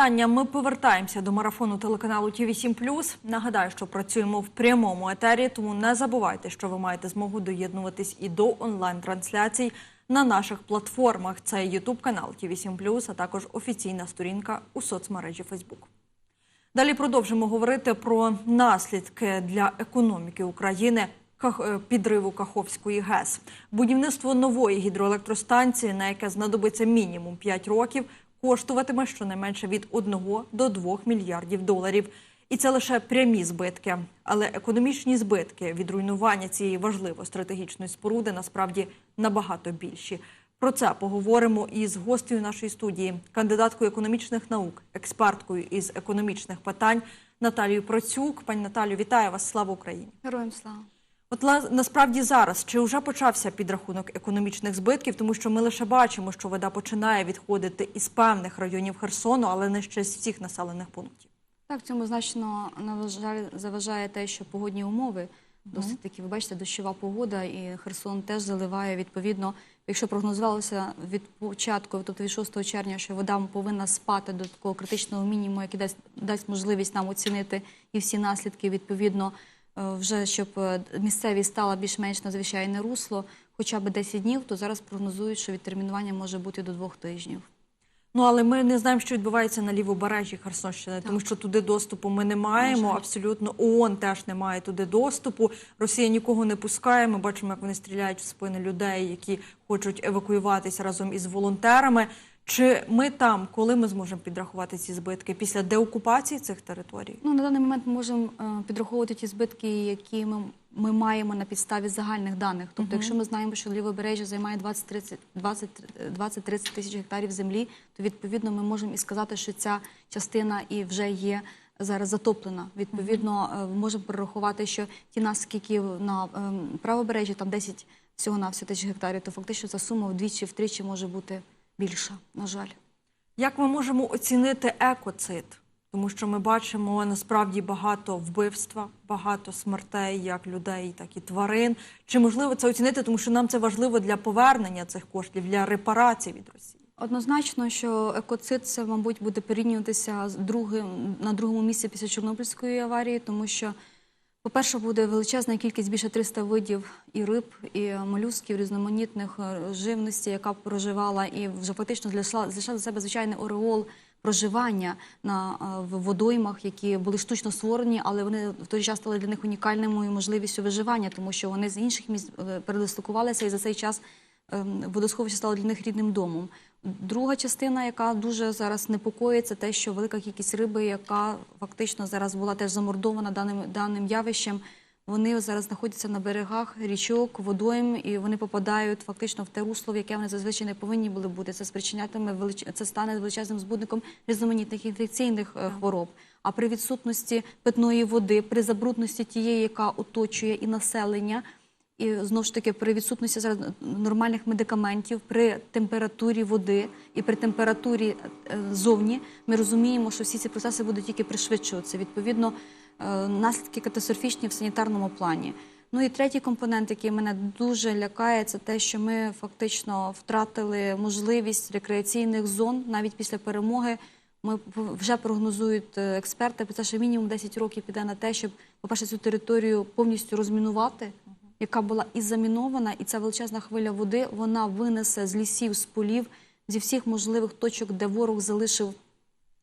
вітання. Ми повертаємося до марафону телеканалу ТІВІ 7 Нагадаю, що працюємо в прямому етері, тому не забувайте, що ви маєте змогу доєднуватись і до онлайн-трансляцій на наших платформах. Це YouTube канал ТІВІ 7 а також офіційна сторінка у соцмережі Facebook. Далі продовжимо говорити про наслідки для економіки України е, підриву Каховської ГЕС. Будівництво нової гідроелектростанції, на яке знадобиться мінімум 5 років, коштуватиме щонайменше від 1 до 2 мільярдів доларів. І це лише прямі збитки. Але економічні збитки від руйнування цієї важливої стратегічної споруди насправді набагато більші. Про це поговоримо із гостею нашої студії, кандидаткою економічних наук, експерткою із економічних питань Наталією Процюк. Пані Наталію, вітаю вас! Слава Україні! Героям слава. От насправді зараз чи вже почався підрахунок економічних збитків, тому що ми лише бачимо, що вода починає відходити із певних районів Херсону, але не ще з всіх населених пунктів. Так, цьому значно заважає те, що погодні умови досить такі. Ви бачите, дощова погода, і Херсон теж заливає відповідно. Якщо прогнозувалося від початку, тобто від 6 червня, що вода повинна спати до такого критичного мінімуму, який дасть дасть можливість нам оцінити і всі наслідки, відповідно, вже щоб е, місцевість стала більш-менш на звичайне русло, хоча б 10 днів, то зараз прогнозують, що відтермінування може бути до двох тижнів. Ну але ми не знаємо, що відбувається на лівобережжі Херсонщини, тому що туди доступу ми не маємо. На. Абсолютно ООН теж не має туди доступу. Росія нікого не пускає. Ми бачимо, як вони стріляють в спини людей, які хочуть евакуюватися разом із волонтерами. Чи ми там, коли ми зможемо підрахувати ці збитки після деокупації цих територій? Ну, на даний момент ми можемо е, підраховувати ті збитки, які ми, ми маємо на підставі загальних даних. Тобто, якщо ми знаємо, що лівобережжя займає 20-30 20 20-30 тисяч гектарів землі, то відповідно ми можемо і сказати, що ця частина і вже є зараз затоплена. Відповідно, е, можемо перерахувати, що ті які на ем, правобережжі, там 10 всього на всього тисяч гектарів, то фактично ця сума вдвічі, втричі може бути більша, на жаль. Як ми можемо оцінити екоцид? Тому що ми бачимо насправді багато вбивства, багато смертей, як людей, так і тварин. Чи можливо це оцінити, тому що нам це важливо для повернення цих коштів, для репарацій від Росії? Однозначно, що екоцид це, мабуть, буде порівнюватися з другим на другому місці після Чорнобильської аварії, тому що, по-перше, буде величезна кількість більше 300 видів і риб, і молюсків, різноманітних е, живності, яка проживала і вже фактично знайшла за себе звичайний ореол проживання на е, в водоймах, які були штучно створені, але вони в той час стали для них унікальною можливістю виживання, тому що вони з інших місць е, передислокувалися і за цей час водосховище стало для них рідним домом. Друга частина, яка дуже зараз непокоїть, це те, що велика кількість риби, яка фактично зараз була теж замордована даним даним явищем, вони зараз знаходяться на берегах річок, водойм, і вони попадають фактично в те русло, в яке вони зазвичай не повинні були бути. Це спричинятиме велич... це стане величезним збудником різноманітних інфекційних е, хвороб. А при відсутності питної води, при забрудності тієї, яка оточує і населення, і знову ж таки при відсутності зараз нормальних медикаментів, при температурі води і при температурі е, зовні, ми розуміємо, що всі ці процеси будуть тільки пришвидшуватися. Відповідно, е, наслідки катастрофічні в санітарному плані. Ну і третій компонент, який мене дуже лякає, це те, що ми фактично втратили можливість рекреаційних зон навіть після перемоги. Ми вже прогнозують е, експерти, що мінімум 10 років піде на те, щоб, по-перше, цю територію повністю розмінувати, яка була і замінована, і ця величезна хвиля води вона винесе з лісів, з полів, зі всіх можливих точок, де ворог залишив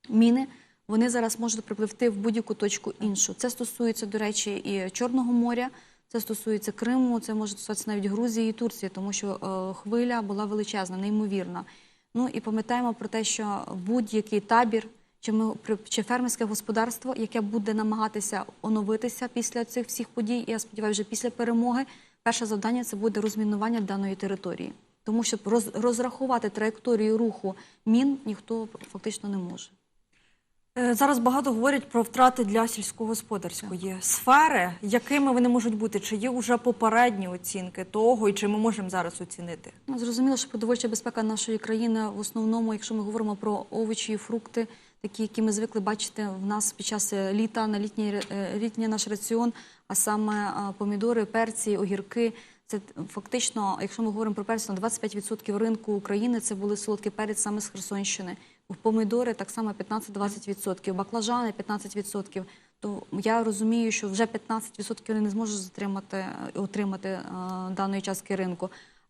міни. Вони зараз можуть припливти в будь-яку точку іншу. Це стосується, до речі, і Чорного моря, це стосується Криму, це може стосуватися навіть Грузії і Турції, тому що е, хвиля була величезна, неймовірна. Ну і пам'ятаємо про те, що будь-який табір чи, ми, чи фермерське господарство, яке буде намагатися оновитися після цих всіх подій, я сподіваюся, вже після перемоги, перше завдання це буде розмінування даної території. Тому що роз, розрахувати траєкторію руху мін ніхто фактично не може. Е, Зараз багато говорять про втрати для сільськогосподарської сфери. Якими вони можуть бути? Чи є вже попередні оцінки того, і чи ми можемо зараз оцінити? Ну, зрозуміло, що продовольча безпека нашої країни в основному, якщо ми говоримо про овочі і фрукти, такі, які ми звикли бачити в нас під час е, літа на літній е, літній наш раціон, а саме помідори, перці, огірки. Це фактично, якщо ми говоримо про перець, на 25% ринку України це були солодкий перець саме з Херсонщини. в помидори так само 15-20%, баклажани 15%. То я розумію, що вже 15% вони не зможуть затримати, е, отримати е, даної частки ринку.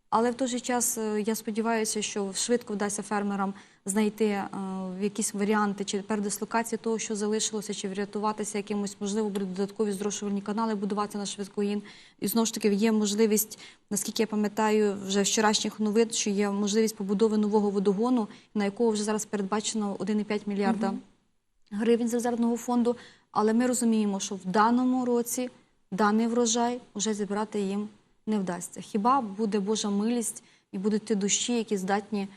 Але в той же час я сподіваюся, що швидко вдасться фермерам знайти е, якісь варіанти чи передислокації того, що залишилося, чи врятуватися якимось, можливо, будуть додаткові зрошувальні канали будуватися на швидкогін. І знову ж таки є можливість, наскільки я пам'ятаю, вже вчорашніх новин, що є можливість побудови нового водогону, на якого вже зараз передбачено 1,5 мільярда гривень з резервного фонду. Але ми розуміємо, що в даному році даний врожай вже зібрати їм не вдасться. Хіба буде Божа милість і будуть ті душі, які здатні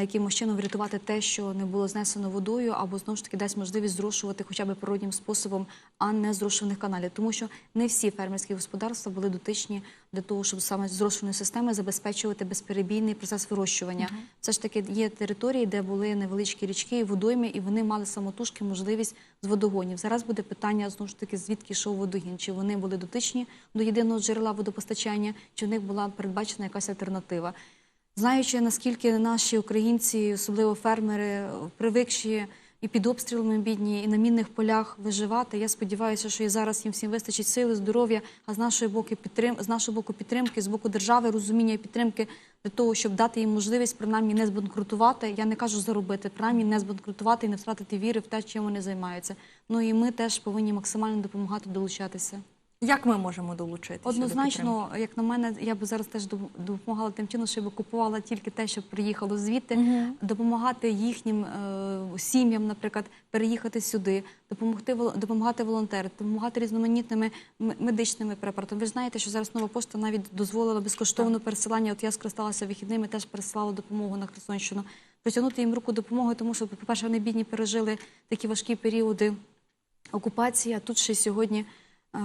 якимось чином врятувати те, що не було знесено водою, або знову ж таки дасть можливість зрошувати хоча б природнім способом, а не зрошуваних каналів. Тому що не всі фермерські господарства були дотичні для того, щоб саме з зрошувальної системи забезпечувати безперебійний процес вирощування. Все ж таки є території, де були невеличкі річки і водойми, і вони мали самотужки можливість з водогонів. Зараз буде питання знову ж таки, звідки йшов водогін, чи вони були дотичні до єдиного джерела водопостачання, чи в них була передбачена якась альтернатива. Знаючи, наскільки наші українці, особливо фермери, привикші і під обстрілами бідні, і на мінних полях виживати, я сподіваюся, що і зараз їм всім вистачить сили, здоров'я, а з нашої боку підтрим... з нашого боку підтримки, з боку держави, розуміння і підтримки для того, щоб дати їм можливість принаймні не збанкрутувати. Я не кажу заробити, принаймні не збанкрутувати і не втратити віри в те, чим вони займаються. Ну і ми теж повинні максимально допомагати долучатися. Як ми можемо долучитися? до? Однозначно, як на мене, я б зараз теж допомагала тим чином, що щоб купувала тільки те, що приїхало звідти, допомагати їхнім е, сім'ям, наприклад, переїхати сюди, допомогти допомагати волонтерам, допомагати різноманітними медичними препаратами. Ви ж знаєте, що зараз нова пошта навіть дозволила безкоштовне пересилання. От я скористалася вихідними, теж переслала допомогу на Херсонщину. Протягнути їм руку допомоги, тому що, по-перше, вони бідні пережили такі важкі періоди окупації, а тут ще сьогодні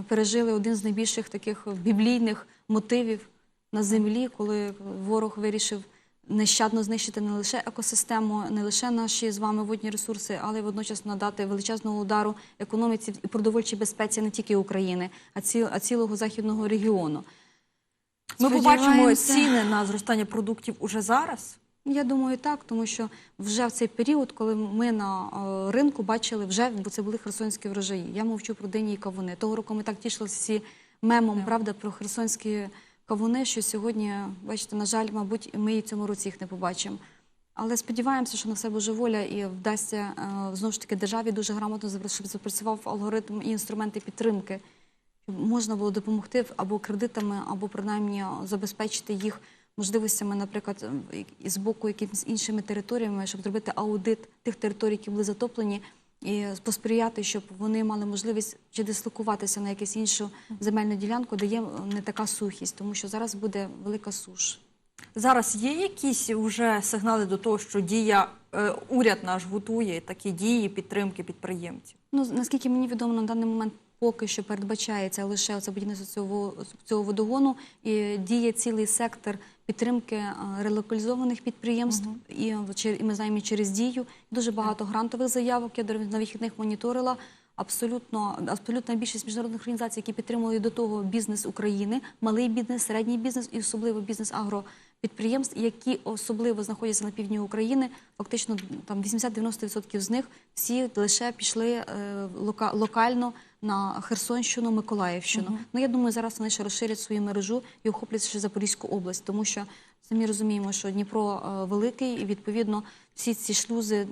пережили один з найбільших таких біблійних мотивів на землі, коли ворог вирішив нещадно знищити не лише екосистему, не лише наші з вами водні ресурси, але й водночас надати величезного удару економіці і продовольчій безпеці не тільки України, а цілого західного регіону. Ми побачимо ціни на зростання продуктів уже зараз. Я думаю, так, тому що вже в цей період, коли ми на е, ринку бачили, вже бо це були херсонські врожаї. Я мовчу про дині і кавуни. Того року ми так тішилися всі мемом, правда, про херсонські кавуни, що сьогодні, бачите, на жаль, мабуть, ми і цьому році їх не побачимо. Але сподіваємося, що на все Божа воля і вдасться е, знову ж таки державі дуже грамотно щоб запрацював алгоритм і інструменти підтримки можна було допомогти або кредитами, або принаймні забезпечити їх можливостями, наприклад, і з боку якимись іншими територіями, щоб зробити аудит тих територій, які були затоплені, і посприяти, щоб вони мали можливість чи дислокуватися на якусь іншу земельну ділянку, де є не така сухість, тому що зараз буде велика суш. Зараз є якісь вже сигнали до того, що дія е, уряд наш готує такі дії підтримки підприємців. Ну, наскільки мені відомо, на даний момент поки що передбачається лише це будівництво цього, цього водогону і діє цілий сектор підтримки е, релокалізованих підприємств. І, чер- і ми знаємо через дію. Дуже багато грантових заявок. Я на вихідних моніторила. Абсолютно, абсолютна більшість міжнародних організацій, які підтримували до того бізнес України, малий бізнес, середній бізнес і особливо бізнес агропідприємств, які особливо знаходяться на півдні України. Фактично там 80-90% з них всі лише пішли е, лока- локально на Херсонщину, Миколаївщину. Ну я думаю, зараз вони ще розширять свою мережу і охоплять ще Запорізьку область, тому що самі розуміємо, що Дніпро е, великий, і відповідно всі ці шлюзи, е,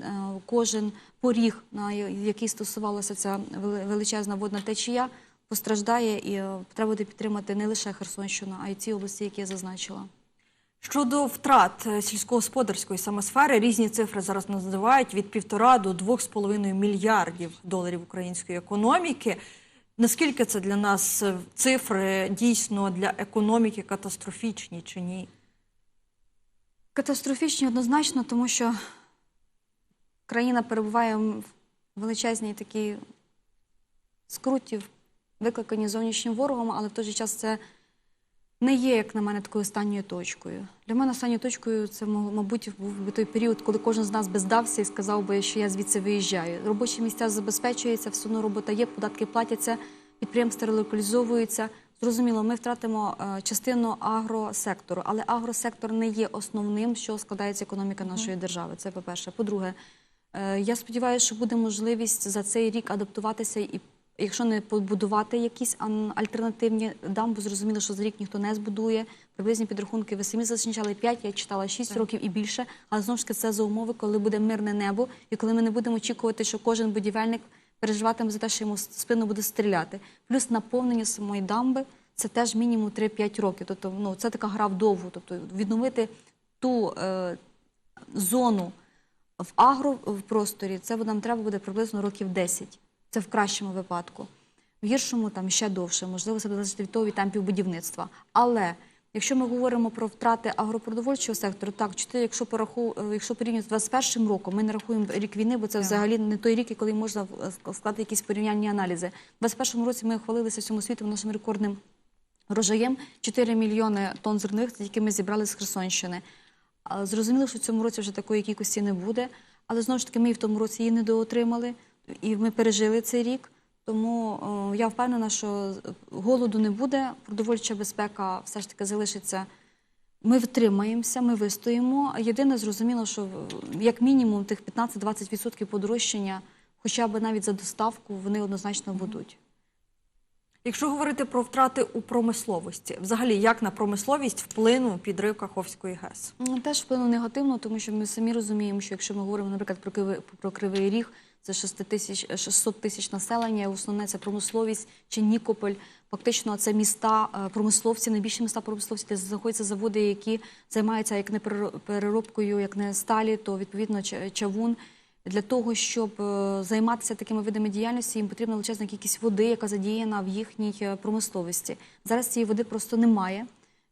кожен поріг, на який стосувалася ця величезна водна течія, постраждає, і е, треба буде підтримати не лише Херсонщину, а й ті області, які я зазначила. Щодо втрат е, сільськогосподарської саме сфери, різні цифри зараз називають від півтора до двох з половиною мільярдів доларів української економіки. Наскільки це для нас е, цифри дійсно для економіки катастрофічні чи ні? Катастрофічні однозначно, тому що країна перебуває в величезній такій скруті, викликані зовнішнім ворогом, але в той же час це не є, як на мене, такою останньою точкою. Для мене останньою точкою це, мабуть, був би той період, коли кожен з нас би здався і сказав би, що я звідси виїжджаю. Робочі місця забезпечуються, все одно робота є, податки платяться, підприємства релокалізовуються. Зрозуміло, ми втратимо е, частину агросектору, але агросектор не є основним, що складається економіка нашої держави. Це по-перше. По-друге, Е, Я сподіваюся, що буде можливість за цей рік адаптуватися і. Якщо не побудувати якісь альтернативні дамби, зрозуміло, що за рік ніхто не збудує. Приблизні підрахунки ви самі зазначали 5, я читала 6 років і більше. Але знову ж таки це за умови, коли буде мирне небо, і коли ми не будемо очікувати, що кожен будівельник переживатиме за те, що йому спину буде стріляти. Плюс наповнення самої дамби це теж мінімум 3-5 років. Тобто, ну це така гра вдовгу. Тобто відновити ту е, зону в агропросторі, це нам треба буде приблизно років 10. Це в кращому випадку. В гіршому там ще довше, можливо, це залежить від того від темпів будівництва. Але якщо ми говоримо про втрати агропродовольчого сектору, так, чи ти, якщо пораху, е, якщо порівнювати з 21 роком, ми не рахуємо рік війни, бо це взагалі не той рік, коли можна е, склати якісь порівняльні аналізи. У 21 році ми хвалилися всьому світу нашим рекордним врожаєм 4 мільйони тонн зерних, які ми зібрали з Херсонщини. Зрозуміло, що в цьому році вже такої кількості не буде, але знову ж таки ми і в тому році її недоотримали, і ми пережили цей рік. Тому о, я впевнена, що голоду не буде, продовольча безпека все ж таки залишиться. Ми втримаємося, ми вистоїмо. Єдине, зрозуміло, що як мінімум тих 15-20% подорожчання, хоча б навіть за доставку, вони однозначно будуть. Якщо говорити про втрати у промисловості, взагалі як на промисловість вплинув підрив Каховської ГЕС? Теж вплинуло негативно, тому що ми самі розуміємо, що якщо ми говоримо, наприклад, про Кривий, про Кривий Ріг, це 6 тисяч, 600 тисяч населення, основне це промисловість чи Нікополь. Фактично, це міста е, промисловці, найбільші міста промисловці, де знаходяться заводи, які займаються як не переро- переробкою, як не сталі, то відповідно ча- чавун. Для того, щоб е, займатися такими видами діяльності, їм потрібна величезна кількість води, яка задіяна в їхній е, промисловості. Зараз цієї води просто немає.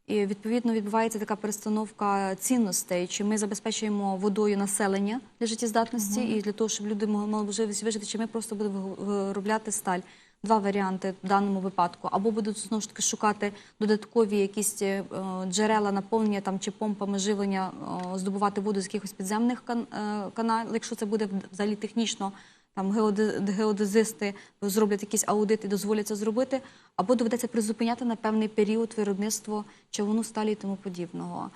І відповідно відбувається така перестановка цінностей. Чи ми забезпечуємо водою населення для життєздатності і для того, щоб люди мали можливість вижити, чи ми просто будемо виробляти сталь. Два варіанти в даному випадку. Або будуть знову ж таки шукати додаткові якісь е, джерела наповнення там чи помпами живлення, здобувати воду з якихось підземних е, каналів, якщо це буде взагалі технічно там геоде- геодезисти зроблять якісь аудити, дозволять це зробити, або доведеться призупиняти на певний період виробництво човуну, сталі і тому подібного.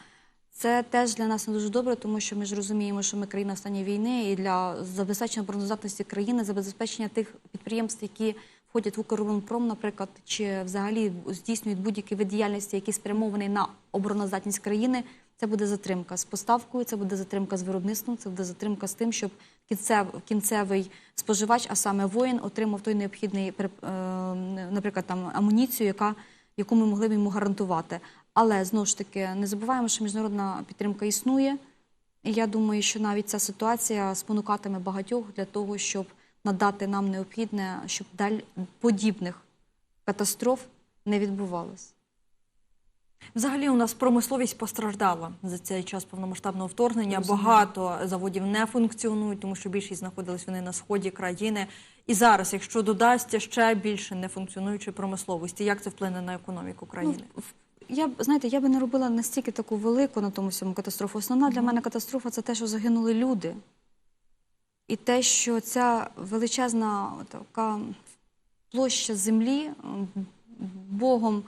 Це теж для нас не дуже добре, тому що ми ж розуміємо, що ми країна в стані війни, і для забезпечення обороноздатності країни, забезпечення тих підприємств, які входять в Укроборонпром, наприклад, чи взагалі здійснюють будь-який вид діяльності, який спрямований на обороноздатність країни. Це буде затримка з поставкою, це буде затримка з виробництвом, це буде затримка з тим, щоб кінцев, кінцевий споживач, а саме воїн, отримав той необхідний, е, наприклад, там амуніцію, яка, яку ми могли б йому гарантувати. Але знову ж таки не забуваємо, що міжнародна підтримка існує. І я думаю, що навіть ця ситуація спонукатиме багатьох для того, щоб надати нам необхідне, щоб далі подібних катастроф не відбувалось. Взагалі у нас промисловість постраждала за цей час повномасштабного вторгнення. Багато заводів не функціонують, тому що більшість знаходились вони на сході країни. І зараз, якщо додасться ще більше нефункціонуючої промисловості, як це вплине на економіку країни? Ну, я б знаєте, я би не робила настільки таку велику на тому всьому катастрофу. Основна для мене катастрофа це те, що загинули люди. І те, що ця величезна така площа землі Богом.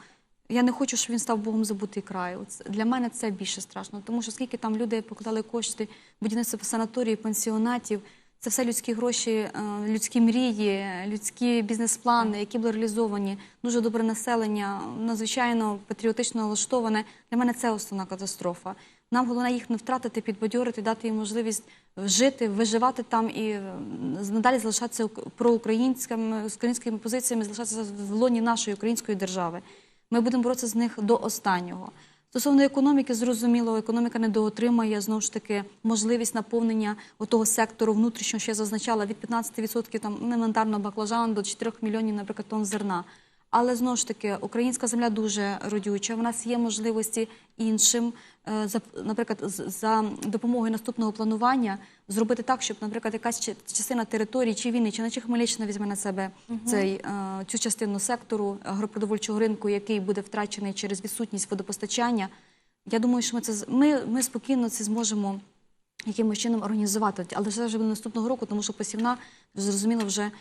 Я не хочу, щоб він став Богом забутий край. Для мене це більше страшно, тому що скільки там людей покладали кошти, будівництво санаторії, пансіонатів, це все людські гроші, е, людські мрії, людські бізнес-плани, які були реалізовані. Дуже добре населення, надзвичайно патріотично налаштоване. Для мене це основна катастрофа. Нам головне їх не втратити, підбадьорити, дати їм можливість жити, виживати там і е, надалі залишатися проукраїнськими з українськими позиціями, залишатися в лоні нашої української держави. Ми будемо боротися з них до останнього. Стосовно економіки, зрозуміло, економіка не доотримає знову ж таки можливість наповнення того сектору внутрішнього, що я зазначала, від 15% там елементарно баклажан до 4 мільйонів, наприклад, тонн зерна. Але знову ж таки, українська земля дуже родюча. В нас є можливості іншим, е, наприклад, за допомогою наступного планування зробити так, щоб, наприклад, якась частина території, чи Вінниччина, чи Хмельниччина візьме на себе цей, е, цю частину сектору агропродовольчого ринку, який буде втрачений через відсутність водопостачання. Я думаю, що ми це ми, ми спокійно це зможемо якимось чином організувати. Але це вже буде наступного року, тому що посівна зрозуміло вже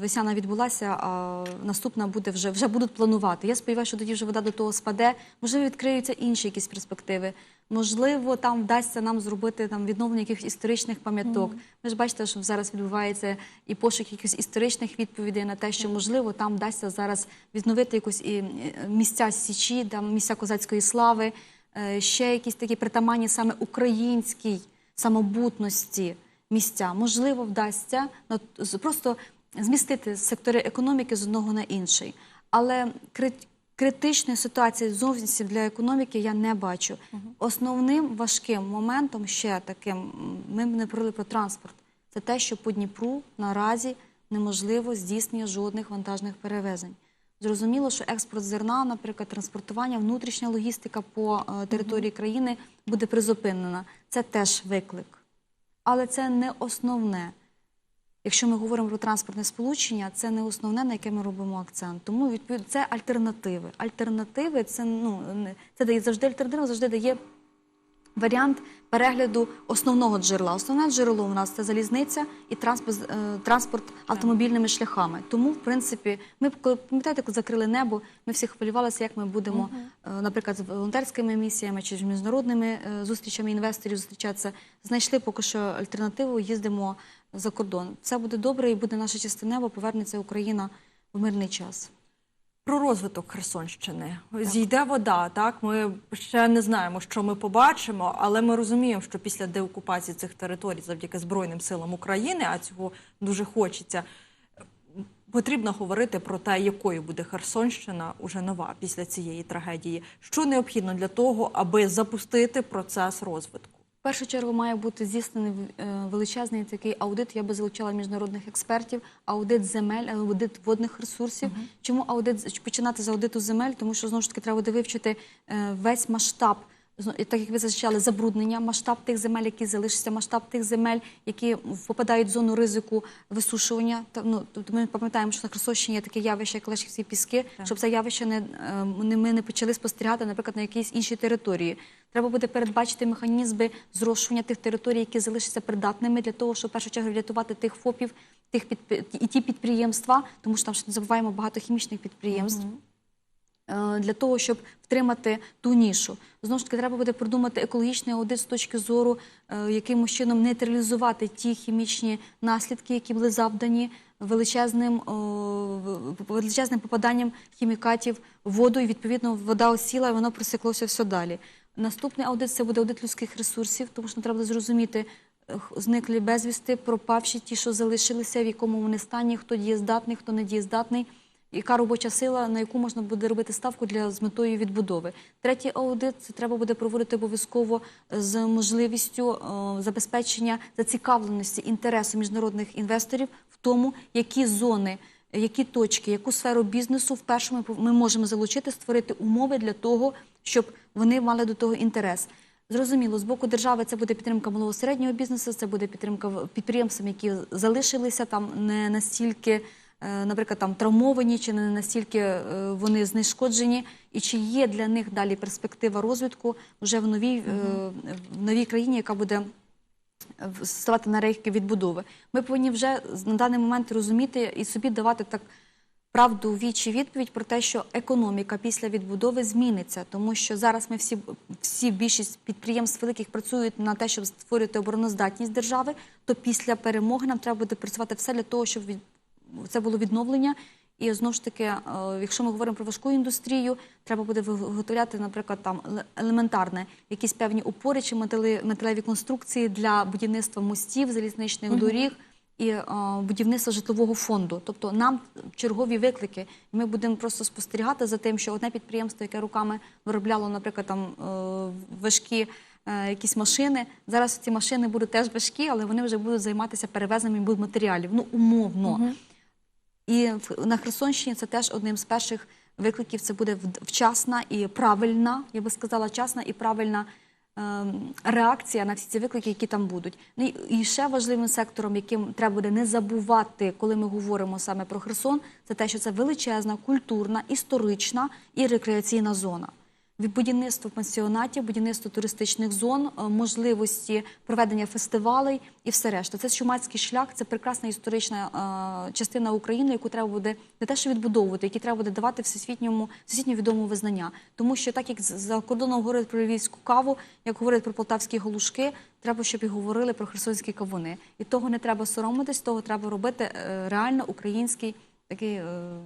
весняна відбулася, а наступна буде вже вже будуть планувати. Я сподіваюся, що тоді вже вода до того спаде. Можливо, відкриються інші якісь перспективи. Можливо, там вдасться нам зробити там відновлення якихось історичних пам'яток. Ви ж бачите, що зараз відбувається і пошук якихось історичних відповідей на те, що можливо там вдасться зараз відновити якось і е, місця січі, там місця козацької слави, е, ще якісь такі притаманні саме українській самобутності місця. Можливо, вдасться просто змістити сектори економіки з одного на інший. Але критичної ситуації зовсім для економіки я не бачу. Основним важким моментом ще таким, ми не говорили про транспорт, це те, що по Дніпру наразі неможливо здійснення жодних вантажних перевезень. Зрозуміло, що експорт зерна, наприклад, транспортування, внутрішня логістика по е, території країни буде призупинена. Це теж виклик. Але це не основне. Якщо ми говоримо про транспортне сполучення, це не основне, на яке ми робимо акцент. Тому відповідно це альтернативи. Альтернативи це ну завжди альтернатива, завжди дає варіант перегляду основного джерела. Основне джерело у нас це залізниця і транспорт, е, транспорт автомобільними шляхами. Тому, в принципі, ми коли пам'ятаєте, коли закрили небо, ми всі хвилювалися, як ми будемо, е, наприклад, з волонтерськими місіями чи з міжнародними е, зустрічами інвесторів зустрічатися. Знайшли поки що альтернативу, їздимо за кордон. Все буде добре і буде наша частина неба, повернеться Україна в мирний час. Про розвиток Херсонщини зійде вода. Так ми ще не знаємо, що ми побачимо, але ми розуміємо, що після деокупації цих територій, завдяки Збройним силам України, а цього дуже хочеться. Потрібно говорити про те, якою буде Херсонщина уже нова після цієї трагедії. Що необхідно для того, аби запустити процес розвитку? В першу чергу має бути здійснений е, величезний такий аудит. Я би залучала міжнародних експертів, аудит земель, аудит водних ресурсів. Чому аудит починати з аудиту земель? Тому що знову ж таки треба буде вивчити е, весь масштаб. Так як ви зазначали, забруднення, масштаб тих земель, які залишаться, масштаб тих земель, які попадають в зону ризику висушування. Ну, тобто ми пам'ятаємо, що на Херсонщині є таке явище, як Лешківські піски, щоб це явище не, е, не- ми не почали спостерігати, наприклад, на якійсь іншій території. Треба буде передбачити механізми зрошування тих територій, які залишаться придатними для того, щоб в першу чергу врятувати тих ФОПів, тих підп... і ті підприємства, тому що там ще не забуваємо багато хімічних підприємств. е, Для того щоб втримати ту нішу, знову ж таки треба буде продумати екологічний аудит з точки зору, е, якимось чином нейтралізувати ті хімічні наслідки, які були завдані величезним, величезним попаданням хімікатів в воду, і відповідно вода осіла, і воно просіклося все далі. Наступний аудит це буде аудит людських ресурсів, тому що треба зрозуміти, е, зниклі безвісти, пропавші, ті, що залишилися, в якому вони стані, хто дієздатний, хто не дієздатний, яка робоча сила, на яку можна буде робити ставку для з метою відбудови. Третій аудит це треба буде проводити обов'язково з можливістю е, забезпечення зацікавленості інтересу міжнародних інвесторів в тому, які зони. Які точки, яку сферу бізнесу вперше ми, ми можемо залучити, створити умови для того, щоб вони мали до того інтерес. Зрозуміло, з боку держави це буде підтримка малого середнього бізнесу, це буде підтримка підприємствам, які залишилися там не настільки, наприклад, там травмовані, чи не настільки е, вони знешкоджені, і чи є для них далі перспектива розвитку вже в новій, е, в новій країні, яка буде ставати на рейки відбудови. Ми повинні вже на даний момент розуміти і собі давати так правду вічі відповідь про те, що економіка після відбудови зміниться, тому що зараз ми всі, всі більшість підприємств великих працюють на те, щоб створювати обороноздатність держави. То після перемоги нам треба буде працювати все для того, щоб. Це було відновлення. І знову ж таки, е, якщо ми говоримо про важку індустрію, треба буде виготовляти, наприклад, там елементарне, якісь певні опори чи металеві конструкції для будівництва мостів, залізничних доріг і е, будівництва житлового фонду. Тобто нам чергові виклики. Ми будемо просто спостерігати за тим, що одне підприємство, яке руками виробляло, наприклад, там е, важкі. Якісь машини зараз ці машини будуть теж важкі, але вони вже будуть займатися перевезенням будматеріалів. Ну умовно. І на Херсонщині це теж одним з перших викликів. Це буде вчасна і правильна, я би сказала, часна і правильна ем, реакція на всі ці виклики, які там будуть. Ну і ще важливим сектором, яким треба буде не забувати, коли ми говоримо саме про Херсон, це те, що це величезна, культурна, історична і рекреаційна зона. Від будівництва пансіонатів, будівництва туристичних зон, е, можливості проведення фестивалей і все решта. Це чумацький шлях, це прекрасна історична е, частина України, яку треба буде не те, що відбудовувати, які треба буде давати всесвітньому всесвітньо відомому визнання. Тому що так як за кордоном говорять про львівську каву, як говорять про полтавські галушки, треба, щоб і говорили про херсонські кавуни. І того не треба соромитись, того треба робити е, реально український такий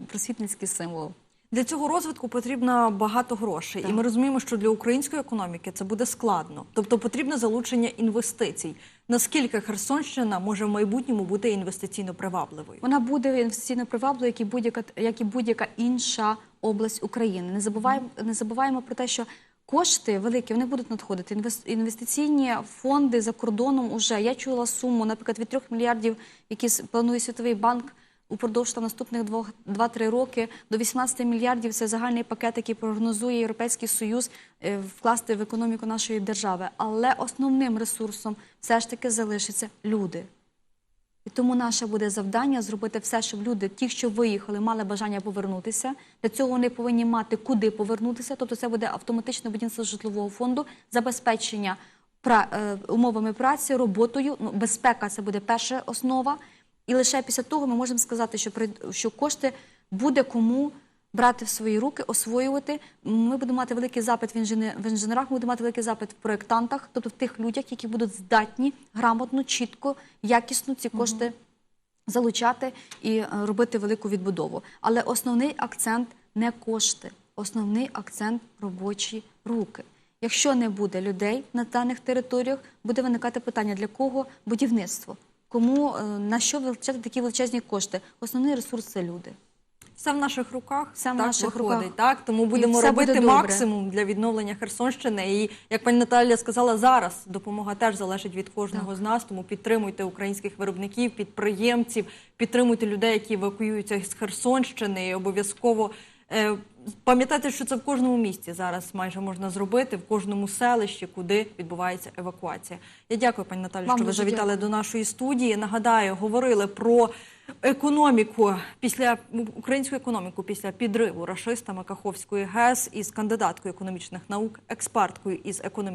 просвітницький символ. Для цього розвитку потрібно багато грошей, і ми розуміємо, що для української економіки це буде складно. Тобто потрібне залучення інвестицій. Наскільки Херсонщина може в майбутньому бути інвестиційно привабливою? Вона буде інвестиційно привабливою, як і будь-яка як і будь-яка інша область України. Не забуваємо, не забуваємо про те, що кошти великі вони будуть надходити. Інвес- Інвестиційні фонди за кордоном уже я чула суму, наприклад, від 3 мільярдів, які планує Світовий банк. Упродовж там наступних двох 2-3 роки до 18 мільярдів це загальний пакет, який прогнозує Європейський Союз е, вкласти в економіку нашої держави. Але основним ресурсом все ж таки залишаться люди. І тому наше буде завдання зробити все, щоб люди, ті, що виїхали, мали бажання повернутися. Для цього вони повинні мати куди повернутися. Тобто, це буде автоматичне будівництво житлового фонду, забезпечення пра- е, умовами праці, роботою. Ну, безпека це буде перша основа. І лише після того ми можемо сказати, що що кошти буде кому. Брати в свої руки, освоювати. Ми будемо мати великий запит в, інженер, в інженерах, ми будемо мати великий запит в проєктантах, тобто в тих людях, які будуть здатні грамотно, чітко, якісно ці кошти залучати і е, робити велику відбудову. Але основний акцент не кошти, основний акцент робочі руки. Якщо не буде людей на даних територіях, буде виникати питання, для кого будівництво, кому е, на що витрачати такі величезні кошти. Основний ресурс це люди. Все в наших руках, Все в так наших виходить, руках. так тому будемо все буде робити добре. максимум для відновлення Херсонщини. І як пані Наталія сказала, зараз допомога теж залежить від кожного з нас. Тому підтримуйте українських виробників, підприємців, підтримуйте людей, які евакуюються з Херсонщини. І обов'язково е, пам'ятайте, що це в кожному місті зараз майже можна зробити, в кожному селищі, куди відбувається евакуація. Я дякую, пані Наталі, що ви завітали дякую. до нашої студії. Нагадаю, говорили про економіку після українську економіку після підриву рашистами Каховської ГЕС із кандидаткою економічних наук, експерткою із економічних